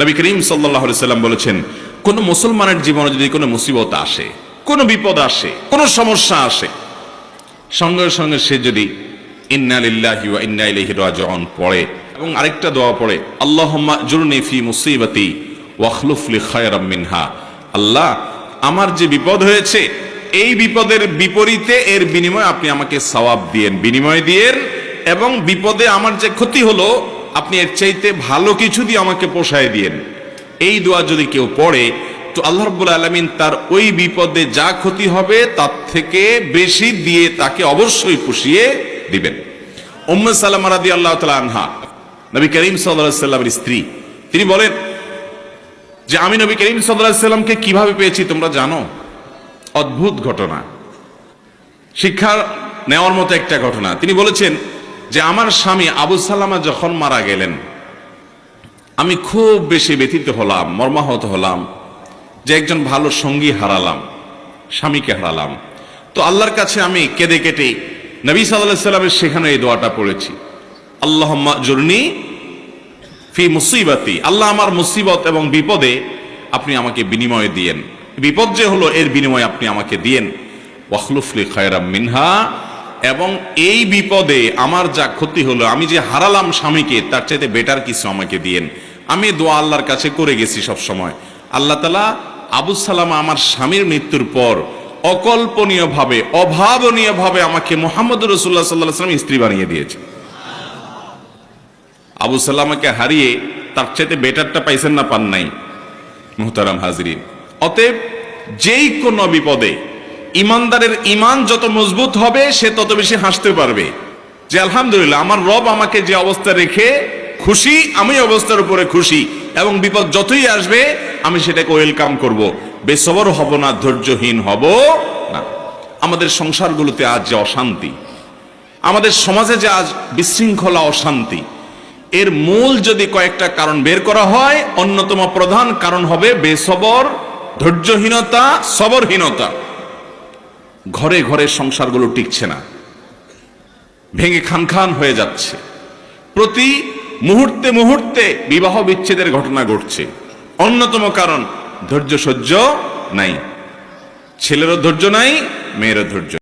নবী করিম সাল্লাহ সাল্লাম বলেছেন, কোন মুসলমানের জীবনে যদি কোনো মুসিবত আসে, কোনো বিপদ আসে, কোনো সমস্যা আসে, সঙ্গে সঙ্গে সে যদি ইন্না লিল্লাহি ওয়া ইন্না পড়ে এবং আরেকটা দোয়া পড়ে, আল্লাহুম্মা জুরনি ফি মুসিবাতি ওয়াখলুফ লি খায়রাম মিনহা। আল্লাহ, আমার যে বিপদ হয়েছে, এই বিপদের বিপরীতে এর বিনিময়ে আপনি আমাকে সওয়াব দিয়েন, বিনিময় দিয়েন এবং বিপদে আমার যে ক্ষতি হলো আপনি এর চাইতে ভালো কিছু দিয়ে আমাকে পোষায় দিয়েন। এই দোয়া যদি কেউ পড়ে, তো আল্লাহ রাব্বুল আলামিন তার ওই বিপদে যা ক্ষতি হবে, তার থেকে বেশি দিয়ে তাকে অবশ্যই পুষিয়ে দিবেন। উম্মে সালামা রাদিয়াল্লাহু তাআলা আনহা, নবী করিম আলাইহি সাল্লামের স্ত্রী, তিনি বলেন যে, আমি নবী করিম আলাইহি সাল্লামকে কীভাবে পেয়েছি তোমরা জানো? অদ্ভুত ঘটনা। শিক্ষা নেওয়ার মতো একটা ঘটনা। তিনি বলেছেন যে আমার স্বামী আবু সালামা যখন মারা গেলেন, আমি খুব বেশি ব্যথিত হলাম, মর্মাহত হলাম, যে একজন ভালো সঙ্গী হারালাম, স্বামীকে হারালাম। তো আল্লাহর কাছে আমি কেঁদে কেটে নবী সাল্লাহ সাল্লামের সেখানে এই দোয়াটা পড়েছি। আল্লাহ জরনি ফি মুসিবাতি। আল্লাহ আমার মুসিবত এবং বিপদে আপনি আমাকে বিনিময় দিয়েন। বিপদ যে হলো, এর বিনিময় আপনি আমাকে দিয়েন। ওয়াখলুফলি খায়রাম মিনহা। এবং এই বিপদে আমার যা ক্ষতি হলো, আমি যে হারালাম স্বামীকে, তার চাইতে বেটার কিছু আমাকে দিয়েন। আমি দোয়া আল্লাহর কাছে করে গেছি সব সময়। আল্লাহ তালা আবু সালামা আমার স্বামীর মৃত্যুর পর অকল্পনীয় ভাবে অভাবনীয় ভাবে আমাকে মোহাম্মদ রসুল্লাহ সাল্লাহ সাল্লাম স্ত্রী বানিয়ে দিয়েছে। আবু সাল্লামাকে হারিয়ে তার চাইতে বেটারটা পাইছেন না, পান নাই। মুহতারাম হাজরিন। অতএব যেই কোনো বিপদে ইমানদারের ইমান যত মজবুত হবে, সে তত বেশি হাসতে পারবে। যে আলহামদুলিল্লাহ, আমার রব আমাকে যে অবস্থা রেখে খুশি, আমি অবস্থার উপরে খুশি। এবং বিপদ যতই আসবে, আমি সেটাকে ওয়েলকাম করব। বেসবর হব না, ধৈর্যহীন হব না। আমাদের সংসারগুলোতে আজ যে অশান্তি, আমাদের সমাজে যে আজ বিশৃঙ্খলা, অশান্তি, এর মূল যদি কয়েকটা কারণ বের করা হয়, অন্যতম প্রধান কারণ হবে বেসবর, ধৈর্যহীনতা, সবরহীনতা। ঘরে ঘরে সংসারগুলো টিকছে না। ভেঙে খান খান হয়ে যাচ্ছে। প্রতি মুহূর্তে মুহূর্তে বিবাহ বিচ্ছেদের ঘটনা ঘটছে। অন্যতম কারণ, ধৈর্য সহ্য নাই। ছেলেরও ধৈর্য নাই, মেয়েরও ধৈর্য